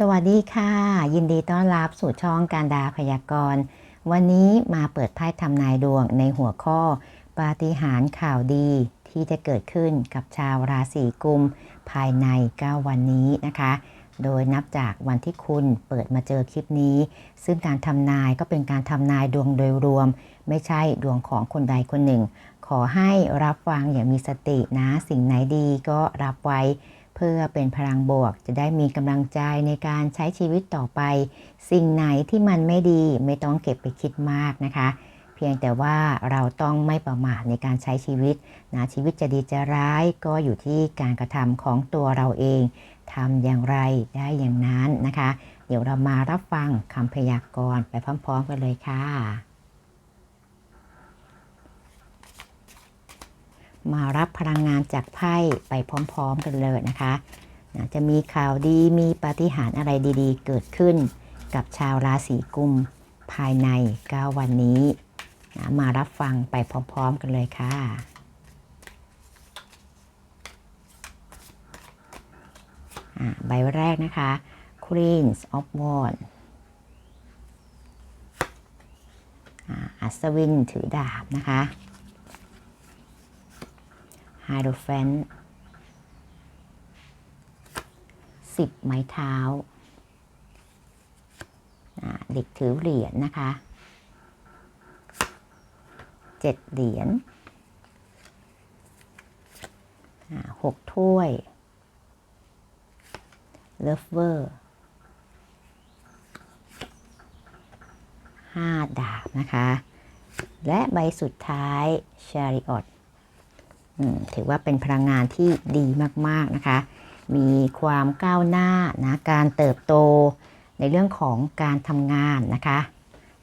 สวัสดีค่ะ ยินดีต้อนรับสู่ช่องการดาพยากรณ์ วันนี้มาเปิดไพ่ทำนายดวงในหัวข้อ ปาฏิหาริย์ข่าวดีที่จะเกิดขึ้นกับชาวราศีกุม ภายใน 9 วันนี้นะคะ โดยนับจากวันที่คุณเปิดมาเจอคลิปนี้ ซึ่งการทำนายก็เป็นการทำนายดวงโดยรวม ไม่ใช่ดวงของคนใดคนหนึ่ง ขอให้รับฟังอย่างมีสตินะ สิ่งไหนดีก็รับไว้ เพื่อเป็นพลังบวกจะได้มีกำลังใจในการใช้ชีวิตต่อไป สิ่งไหนที่มันไม่ดีไม่ต้องเก็บไปคิดมากนะคะ เพียงแต่ว่าเราต้องไม่ประมาทในการใช้ชีวิตนะชีวิตจะดีจะร้ายก็อยู่ที่การกระทำของตัวเราเองทำอย่างไรได้อย่างนั้นนะคะ เดี๋ยวเรามารับฟังคำพยากรณ์ไปพร้อมๆกันเลยค่ะ มารับพลังงานจากไพ่ไปพร้อม ๆ กันเลยนะคะจะมีข่าวดีมีปาฏิหาริย์อะไรดีๆ เกิดขึ้น กับชาวราศีกุมภายใน 9 วันนี้นะมารับฟังไปพร้อม ๆ กันเลยค่ะใบแรกนะคะ Queens of Wands อัศวินถือดาบนะคะ ไฮโดรแฟนสิบไม้เท้าเด็กถือเหรียญนะคะเจ็ดเหรียญหกถ้วยเลฟเวอร์ห้าดาบนะคะ และใบสุดท้ายชาริออต ถือว่าเป็นพลังงานที่ดีมากๆนะคะ มีความก้าวหน้านะการเติบโตในเรื่องของการทำงานนะคะ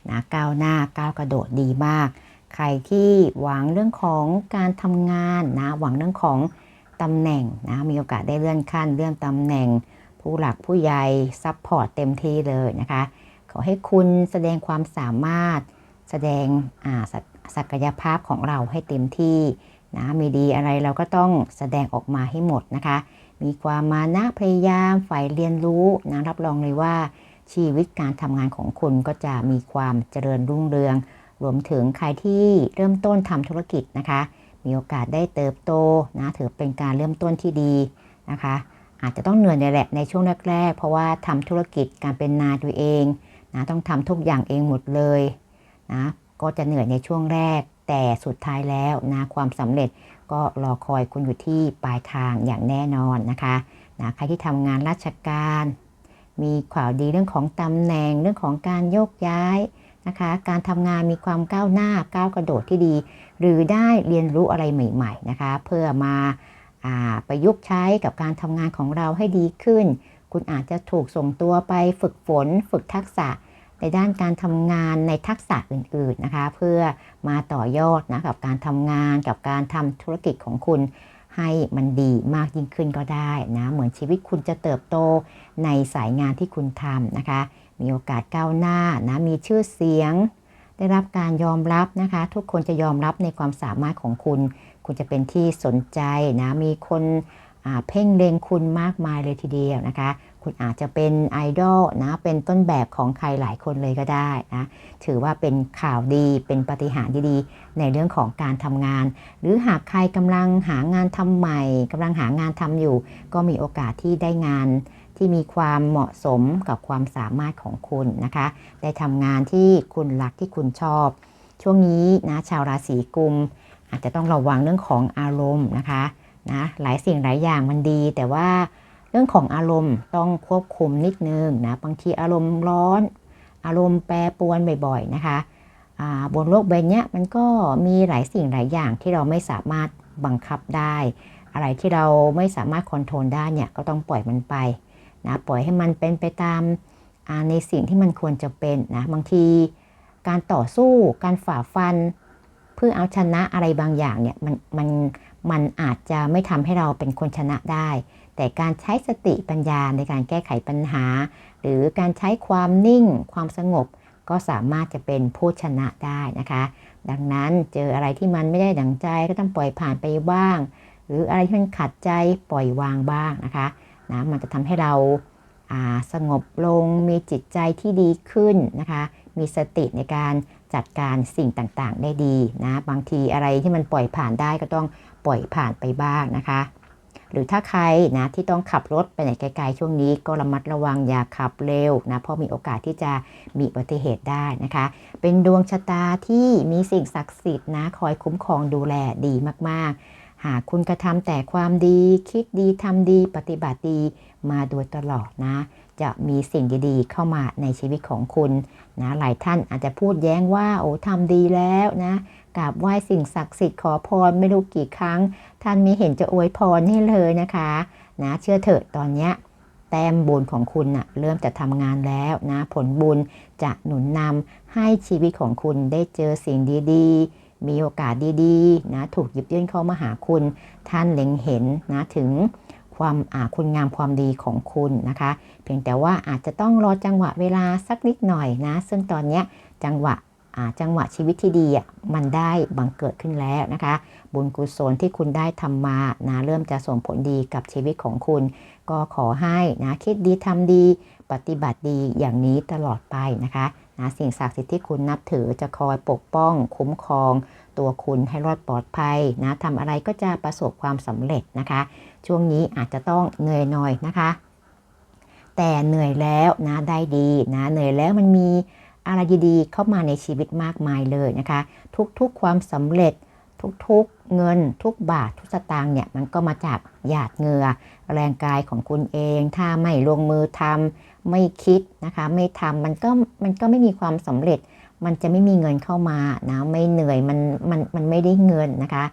นะก้าวหน้าก้าวกระโดดดีมาก ใครที่หวังเรื่องของการทำงานนะหวังเรื่องของตำแหน่งนะมีโอกาสได้เลื่อนขั้นเลื่อนตำแหน่ง ผู้หลักผู้ใหญ่ซัพพอร์ตเต็มที่เลยนะคะ ขอให้คุณแสดงความสามารถแสดงศักยภาพของเราให้เต็มที่ นะมีดีอะไรเราก็ต้องแสดงออกมาให้หมดนะคะ มีความมานะพยายามฝ่ายเรียนรู้นะรับรองเลยว่า ชีวิตการทำงานของคุณก็จะมีความเจริญรุ่งเรือง รวมถึงใครที่เริ่มต้นทำธุรกิจนะคะ มีโอกาสได้เติบโตนะถือเป็นการเริ่มต้นที่ดีนะคะ อาจจะต้องเหนื่อยในแหละในช่วงแรกๆ เพราะว่าทำธุรกิจการเป็นนายตัวเองนะต้องทำทุกอย่างเองหมดเลยนะก็จะเหนื่อยในช่วงแรก แต่สุดท้ายแล้วนะความสำเร็จก็รอคอยคุณอยู่ที่ปลายทางอย่างแน่นอนนะคะนะใครที่ทำงานราชการ มีข่าวดีเรื่องของตำแหน่งเรื่องของการโยกย้ายนะคะ การทำงานมีความก้าวหน้าก้าวกระโดดที่ดี หรือได้เรียนรู้อะไรใหม่ ๆนะคะ เพื่อมาประยุกต์ใช้กับการทำงานของเราให้ดีขึ้น คุณอาจจะถูกส่งตัวไปฝึกฝน ฝึกทักษะ ในด้านการทำงานในทักษะอื่นๆนะคะ เพื่อมาต่อยอดนะกับการทำงานกับการทำธุรกิจของคุณให้มันดีมากยิ่งขึ้นก็ได้นะเหมือนชีวิตคุณจะเติบโตในสายงานที่คุณทำนะคะ มีโอกาสก้าวหน้านะมีชื่อเสียง ได้รับการยอมรับนะคะ ทุกคนจะยอมรับในความสามารถของคุณ คุณจะเป็นที่สนใจนะมีคนเพ่งเล็งคุณมากมายเลยทีเดียวนะคะ คุณอาจจะเป็นไอดอลนะเป็นต้นแบบของใครหลายคนเลยก็ได้นะถือว่าเป็นข่าวดีเป็นปฏิหารดีๆ ในเรื่องของการทำงาน หรือหากใครกำลังหางานทำใหม่กำลังหางานทำอยู่ ก็มีโอกาสที่ได้งานที่มีความเหมาะสมกับความสามารถของคุณนะคะ ได้ทำงานที่คุณรักที่คุณชอบ ช่วงนี้นะชาวราศีกุม อาจจะต้องระวังเรื่องของอารมณ์นะคะนะหลายสิ่งหลายอย่างมันดีแต่ว่า เรื่องของอารมณ์ต้องควบคุมนิดนึงนะบางทีอารมณ์ร้อน อารมณ์แปรปรวนบ่อยๆนะคะบนโลกใบนี้มันก็มีหลายสิ่งหลายอย่างที่เราไม่สามารถบังคับได้ อะไรที่เราไม่สามารถคอนโทรลได้เนี่ยก็ต้องปล่อยมันไปนะปล่อยให้มันเป็นไปตามในสิ่งที่มันควรจะเป็นนะบางทีการต่อสู้การฝ่าฟัน เพื่อเอาชนะอะไรบางอย่างเนี่ยมันมันมันอาจจะไม่ทำให้เราเป็นคนชนะได้ แต่การใช้สติปัญญาในการแก้ไขปัญหา หรือการใช้ความนิ่ง ความสงบ ก็สามารถจะเป็นผู้ชนะได้นะคะ ดังนั้นเจออะไรที่มันไม่ได้ดังใจก็ต้องปล่อยผ่านไปบ้าง หรืออะไรที่มันขัดใจปล่อยวางบ้างนะคะนะมันจะทำให้เราาสงบลงมีจิตใจที่ดีขึ้นนะคะ มีสติในการจัดการสิ่งต่างๆ ได้ดีนะ บางทีอะไรที่มันปล่อยผ่านได้ก็ต้องปล่อยผ่านไปบ้างนะคะ หรือถ้าใครนะที่ต้องขับรถไปไหนไกลๆช่วงนี้ก็ระมัดระวังอย่าขับเร็วนะเพราะมีโอกาสที่จะมีอุบัติเหตุได้นะคะ เป็นดวงชะตาที่มีสิ่งศักดิ์สิทธิ์นะคอยคุ้มครองดูแลดีมากๆ หากคุณกระทำแต่ความดีคิดดีทำดีปฏิบัติดีมาโดยตลอดนะ จะมีสิ่งดีๆ เข้ามาในชีวิตของคุณนะหลายท่านอาจจะพูดแย้งว่าโอ้ทำดีแล้วนะ กราบไหว้สิ่งศักดิ์สิทธิ์ขอพรไม่รู้กี่ครั้ง ท่านไม่เห็นจะอวยพรให้เลยนะคะ นะเชื่อเถอะตอนเนี้ยแต้มบุญของคุณนะ่ะเริ่มจะทำงานแล้วนะ ผลบุญจะหนุนนำให้ชีวิตของคุณได้เจอสิ่งดีๆ มีโอกาสดีๆ นะ ถูกหยิบยื่นเข้ามาหาคุณ ท่านเล็งเห็นนะถึงความอาคุณงามความดีของคุณนะคะ เพียงแต่ว่าอาจจะต้องรอจังหวะเวลาสักนิดหน่อยนะ ซึ่งตอนนี้จังหวะ จังหวะชีวิตที่ดีมันได้บังเกิดขึ้นแล้วนะคะ บุญกุศลที่คุณได้ทำมานะเริ่มจะส่งผลดีกับชีวิตของคุณ ก็ขอให้นะคิดดีทำดีปฏิบัติดีอย่างนี้ตลอดไปนะคะนะสิ่งศักดิ์สิทธิ์ที่คุณนับถือจะคอยปกป้อง คุ้มครอง ตัวคุณให้รอดปลอดภัยนะทำอะไรก็จะประสบความสำเร็จนะคะ ช่วงนี้อาจจะต้องเหนื่อยหน่อยนะคะ แต่เหนื่อยแล้วนะได้ดีนะเหนื่อยแล้วมันมี อะไรดีๆเข้ามาในชีวิตมากมายเลยนะคะ ทุกๆความสำเร็จทุกๆเงินทุกบาททุกสตางค์เนี่ยมันก็มาจากหยาดเหงื่อ แรงกายของคุณเอง ถ้าไม่ลงมือทำไม่คิดนะคะ ไม่ทำมันก็มันก็ไม่มีความสำเร็จ มันจะไม่มีเงินเข้ามานะไม่เหนื่อยมันมันมันไม่ได้เงินนะคะ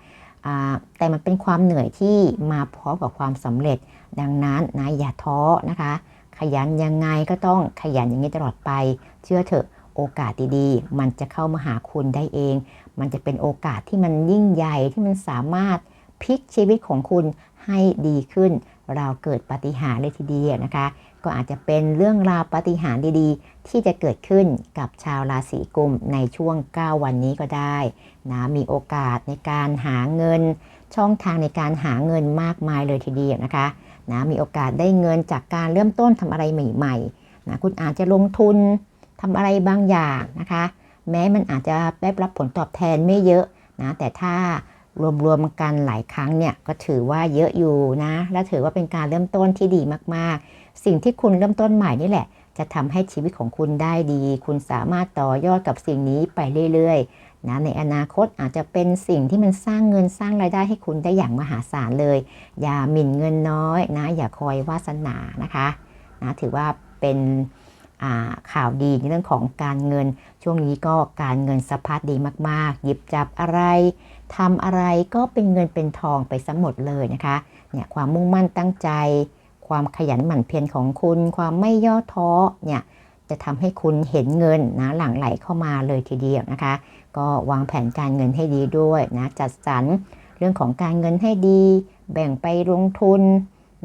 แต่มันเป็นความเหนื่อยที่มาพร้อมกับความสำเร็จ ดังนั้นนะอย่าท้อนะคะ ขยันยังไงก็ต้องขยันอย่างนี้ตลอดไป เชื่อเถอะ โอกาสดีๆ มันจะเข้ามาหาคุณได้เอง มันจะเป็นโอกาสที่มันยิ่งใหญ่ที่มันสามารถพลิกชีวิตของคุณให้ดีขึ้น เราเกิดปฏิหารเลยทีเดียวนะคะ ก็อาจจะเป็นเรื่องราวปฏิหารดีๆ ที่จะเกิดขึ้นกับชาวราศีกุมในช่วง 9 วันนี้ก็ได้นะมีโอกาสในการหาเงิน ช่องทางในการหาเงินมากมายเลยทีเดียวนะคะนะมีโอกาสได้เงินจากการเริ่มต้นทำอะไรใหม่ๆนะคุณอาจจะลงทุน ทำอะไรบางอย่างนะคะ แม้มันอาจจะได้รับผลตอบแทนไม่เยอะนะแต่ถ้ารวมๆกันหลายครั้งเนี่ยก็ถือว่าเยอะอยู่นะ และถือว่าเป็นการเริ่มต้นที่ดีมากๆ สิ่งที่คุณเริ่มต้นใหม่นี่แหละ จะทำให้ชีวิตของคุณได้ดี คุณสามารถต่อยอดกับสิ่งนี้ไปเรื่อยๆนะในอนาคตอาจจะเป็นสิ่งที่มันสร้างเงินสร้างรายได้ให้คุณได้อย่างมหาศาลเลย อย่าหมิ่นเงินน้อยนะ อย่าคอยวาสนานะคะนะถือว่าเป็น ข่าวดีในเรื่องของการเงิน ช่วงนี้ก็การเงินสะพัดดีมากๆ หยิบจับอะไรทำอะไรก็เป็นเงินเป็นทองไปทั้งหมดเลยนะคะเนี่ยความมุ่งมั่นตั้งใจ ความขยันหมั่นเพียรของคุณ ความไม่ย่อท้อเนี่ยจะทำให้คุณเห็นเงินนะหลั่งไหลเข้ามาเลยทีเดียวนะคะ ก็วางแผนการเงินให้ดีด้วยนะจัดสรรเรื่องของการเงินให้ดี แบ่งไปลงทุน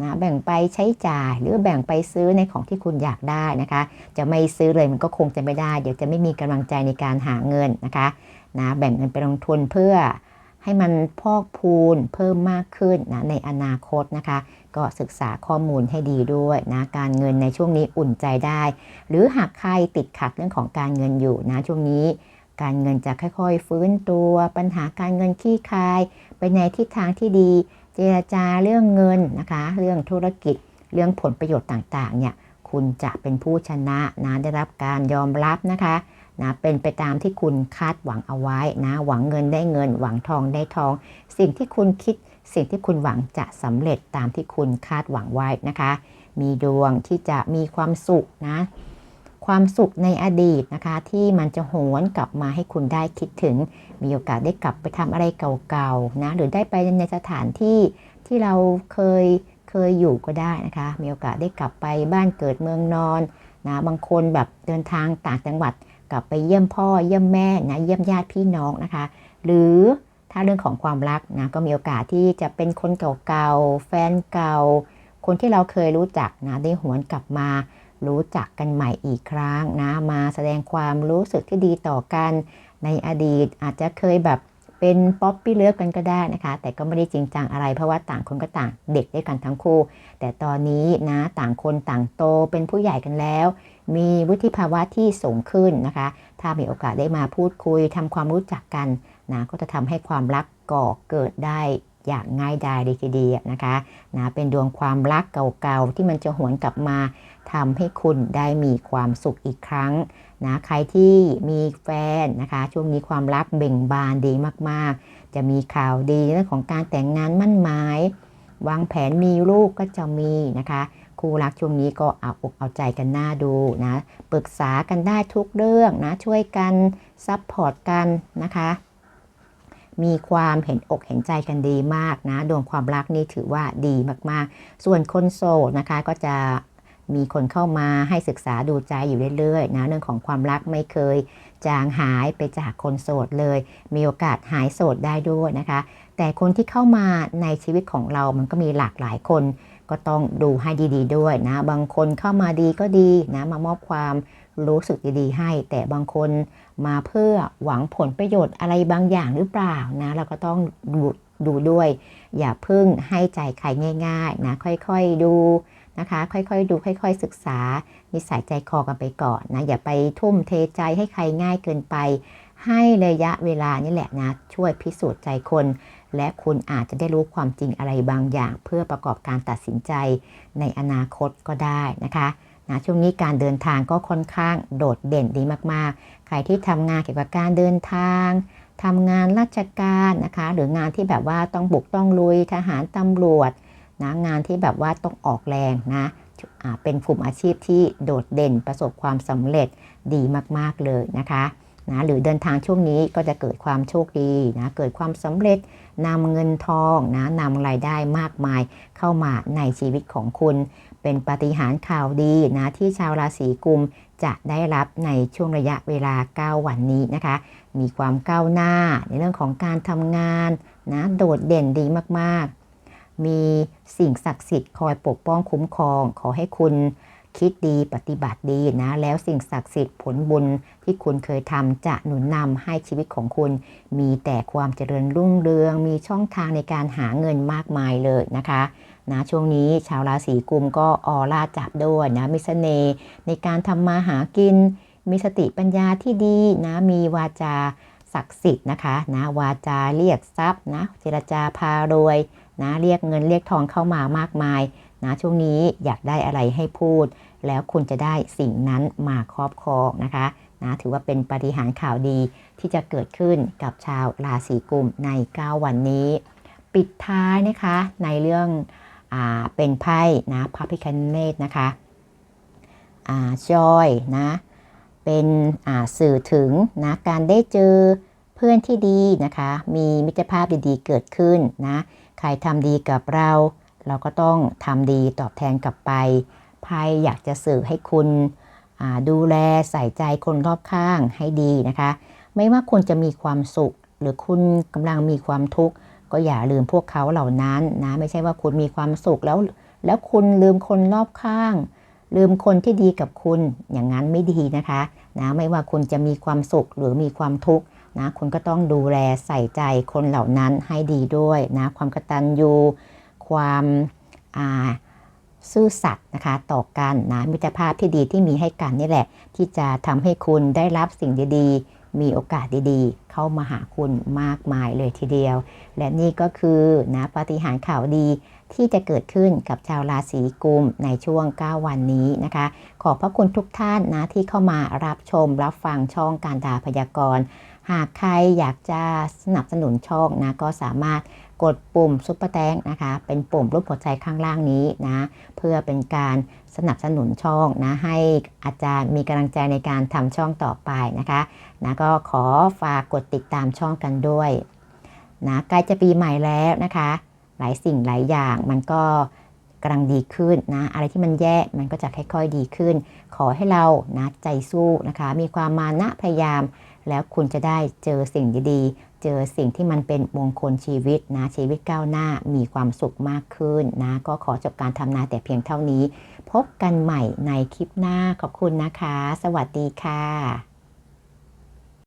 นะแบ่งไปใช้จ่ายหรือแบ่งไปซื้อในของที่คุณอยากได้นะคะ จะไม่ซื้อเลยมันก็คงจะไม่ได้ เดี๋ยวจะไม่มีกำลังใจในการหาเงินนะคะนะแบ่งเงินไปลงทุนเพื่อให้มันพอกพูนเพิ่มมากขึ้นนะในอนาคตนะคะ ก็ศึกษาข้อมูลให้ดีด้วยนะการเงินในช่วงนี้อุ่นใจได้ หรือหากใครติดขัดเรื่องของการเงินอยู่นะช่วงนี้การเงินจะค่อยๆ ฟื้นตัว ปัญหาการเงินขี้คาย ไปในทิศทางที่ดี เจรจาเรื่องเงินนะคะ เรื่องธุรกิจ เรื่องผลประโยชน์ต่างๆ เนี่ย คุณจะเป็นผู้ชนะนะได้รับการยอมรับนะคะนะเป็นไปตามที่คุณคาดหวังเอาไว้นะ หวังเงินได้เงิน หวังทองได้ทอง สิ่งที่คุณคิด สิ่งที่คุณหวังจะสำเร็จตามที่คุณคาดหวังไว้นะคะ มีดวงที่จะมีความสุขนะ ความสุขในอดีตนะคะ ที่มันจะหวนกลับมาให้คุณได้คิดถึง มีโอกาสได้กลับไปทำอะไรเก่าๆนะหรือได้ไปในสถานที่ที่เราเคยเคยอยู่ก็ได้นะคะ มีโอกาสได้กลับไปบ้านเกิดเมืองนอนนะบางคนแบบเดินทางต่างจังหวัด กลับไปเยี่ยมพ่อเยี่ยมแม่นะเยี่ยมญาติพี่น้องนะคะ หรือถ้าเรื่องของความรักนะก็มีโอกาสที่จะเป็นคนเก่าๆแฟนเก่า คนที่เราเคยรู้จักนะได้หวนกลับมา รู้จักกันใหม่อีกครั้งนะมาแสดงความรู้สึกที่ดีต่อกันในอดีตอาจจะเคยแบบเป็นป๊อปปี้เลิฟกันก็ได้นะคะ แต่ก็ไม่ได้จริงจังอะไรเพราะว่าต่างคนก็ต่างเด็กด้วยกันทั้งคู่ แต่ตอนนี้นะต่างคนต่างโตเป็นผู้ใหญ่กันแล้ว มีวุฒิภาวะที่สูงขึ้นนะคะ ถ้ามีโอกาสได้มาพูดคุยทำความรู้จักกันนะก็จะทำให้ความรักก่อเกิดได้อย่างง่ายดายเลยทีเดียวนะคะนะเป็นดวงความรักเก่าๆที่มันจะหวนกลับมา ทำให้คุณได้มีความสุขอีกครั้งนะใครที่มีแฟนนะคะ ช่วงนี้ความรักเบ่งบานดีมากๆ จะมีข่าวดีเรื่องของการแต่งงานมั่นหมายวางแผนมีลูกก็จะมีนะคะคู่รักช่วงนี้ก็เอาอกเอาใจกันหน้าดูนะปรึกษากันได้ทุกเรื่องนะช่วยกันซัพพอร์ตกันนะคะมีความเห็นอกเห็นใจกันดีมากนะดวงความรักนี่ถือว่าดีมากๆ ส่วนคนโสดนะคะก็จะ มีคนเข้ามาให้ศึกษาดูใจอยู่เรื่อยๆนะเรื่องของความรักไม่เคย จางหายไปจากคนโสดเลย มีโอกาสหายโสดได้ด้วยนะคะ แต่คนที่เข้ามาในชีวิตของเรามันก็มีหลากหลายคน ก็ต้องดูให้ดีๆด้วยนะ บางคนเข้ามาดีก็ดีนะมามอบความรู้สึกดีๆให้ แต่บางคนมาเพื่อหวังผลประโยชน์อะไรบางอย่างหรือเปล่านะเราก็ต้องดูดูด้วย อย่าเพิ่งให้ใจใครง่าย ๆ นะค่อยๆดู นะคะ ค่อยๆ ดูค่อย ๆ ศึกษา นิสัยใจคอกันไปก่อนนะ อย่าไปทุ่มเทใจให้ใครง่ายเกินไป ให้ระยะเวลานี่แหละนะ ช่วยพิสูจน์ใจคน และคุณอาจจะได้รู้ความจริงอะไรบางอย่าง เพื่อประกอบการตัดสินใจในอนาคตก็ได้นะคะนะช่วงนี้การเดินทางก็ค่อนข้างโดดเด่นดีมากๆ ใครที่ทำงานเกี่ยวกับการเดินทางทำงานราชการนะคะ หรืองานที่แบบว่าต้องบุกต้องลุยทหารตำรวจ นะงานที่แบบว่าต้องออกแรงนะเป็นกลุ่มอาชีพที่โดดเด่นประสบความสำเร็จดีมากๆเลยนะคะนะหรือเดินทางช่วงนี้ก็จะเกิดความโชคดีนะเกิดความสำเร็จนำเงินทองนะนำรายได้มากมายเข้ามาในชีวิตของคุณ เป็นปฏิหารข่าวดีนะที่ชาวราศีกุมจะได้รับในช่วงระยะเวลา 9 วันนี้นะคะ มีความก้าวหน้าในเรื่องของการทำงานนะโดดเด่นดีมากๆ มีสิ่งศักดิ์สิทธิ์คอยปกป้องคุ้มครอง ขอให้คุณคิดดีปฏิบัติดีนะแล้วสิ่งศักดิ์สิทธิ์ผลบุญที่คุณเคยทำจะหนุนนำให้ชีวิตของคุณ มีแต่ความเจริญรุ่งเรือง มีช่องทางในการหาเงินมากมายเลยนะคะนะช่วงนี้ชาวราศีกุมก็ออร่าจับด้วยนะมีเสน่ห์ในการทำมาหากิน มีสติปัญญาที่ดีนะมีวาจาศักดิ์สิทธิ์นะคะนะวาจาเรียกทรัพย์นะเจรจาพารวย นะเรียกเงินเรียกทองเข้ามามากมายนะช่วงนี้อยากได้อะไรให้พูด แล้วคุณจะได้สิ่งนั้นมาครอบครองนะคะนะถือว่าเป็นปฏิหารข่าวดีที่จะเกิดขึ้นกับชาวราศีกุมใน 9 วันนี้ ปิดท้ายนะคะในเรื่องอเป็นไพ่นะพระพิคเนตนะคะจอยนะเป็นสื่อถึงนะการได้เจอเพื่อนที่ดีนะคะ มีมิตรภาพดีๆเกิดขึ้นนะ รทำดีกับเรา เราก็ต้องทำดีตอบแทนกลับไปไพ่อยากจะสื่อให้คุณดูแลใส่ใจคนรอบข้างให้ดีนะคะ ไม่ว่าคุณจะมีความสุข หรือคุณกำลังมีความทุกข์ก็อย่าลืมพวกเขาเหล่านั้นนะไม่ใช่ว่าคุณมีความสุขแล้วแล้วคุณลืมคนรอบข้าง ลืมคนที่ดีกับคุณอย่างนั้นไม่ดีนะคะนะไม่ว่าคุณจะมีความสุขหรือมีความทุกข์ นะคุณก็ต้องดูแลใส่ใจคนเหล่านั้นให้ดีด้วยนะความกตัญญูความซื่อสัตย์นะคะต่อกันนะมิตรภาพที่ดีที่มีให้กันนี่แหละ ที่จะทำให้คุณได้รับสิ่งดีๆ มีโอกาสดีๆ เข้ามาหาคุณมากมายเลยทีเดียว และนี่ก็คือนะปฏิหารข่าวดีที่จะเกิดขึ้นกับชาวราศีกุมในช่วง 9 วันนี้นะคะ ขอบพระคุณทุกท่านนะที่เข้ามารับชมรับฟังช่องการดาพยากรณ์ หากใครอยากจะสนับสนุนช่องนะก็สามารถกดปุ่มซุปเปอร์แตงนะคะ เป็นปุ่มรูปหัวใจข้างล่างนี้นะ เพื่อเป็นการสนับสนุนช่องนะ ให้อาจารย์มีกำลังใจในการทำช่องต่อไปนะคะนะก็ขอฝากกดติดตามช่องกันด้วยนะใกล้จะปีใหม่แล้วนะคะ หลายสิ่งหลายอย่างมันก็กำลังดีขึ้นนะ อะไรที่มันแย่มันก็จะค่อยๆดีขึ้น ขอให้เรานะใจสู้นะคะ มีความมานะพยายาม แล้วคุณจะได้เจอสิ่งดีๆ เจอสิ่งที่มันเป็นมงคลชีวิตนะ ชีวิตก้าวหน้ามีความสุขมากขึ้นนะ ก็ขอจบการทำนาแต่เพียงเท่านี้ พบกันใหม่ในคลิปหน้าขอบคุณนะคะ สวัสดีค่ะ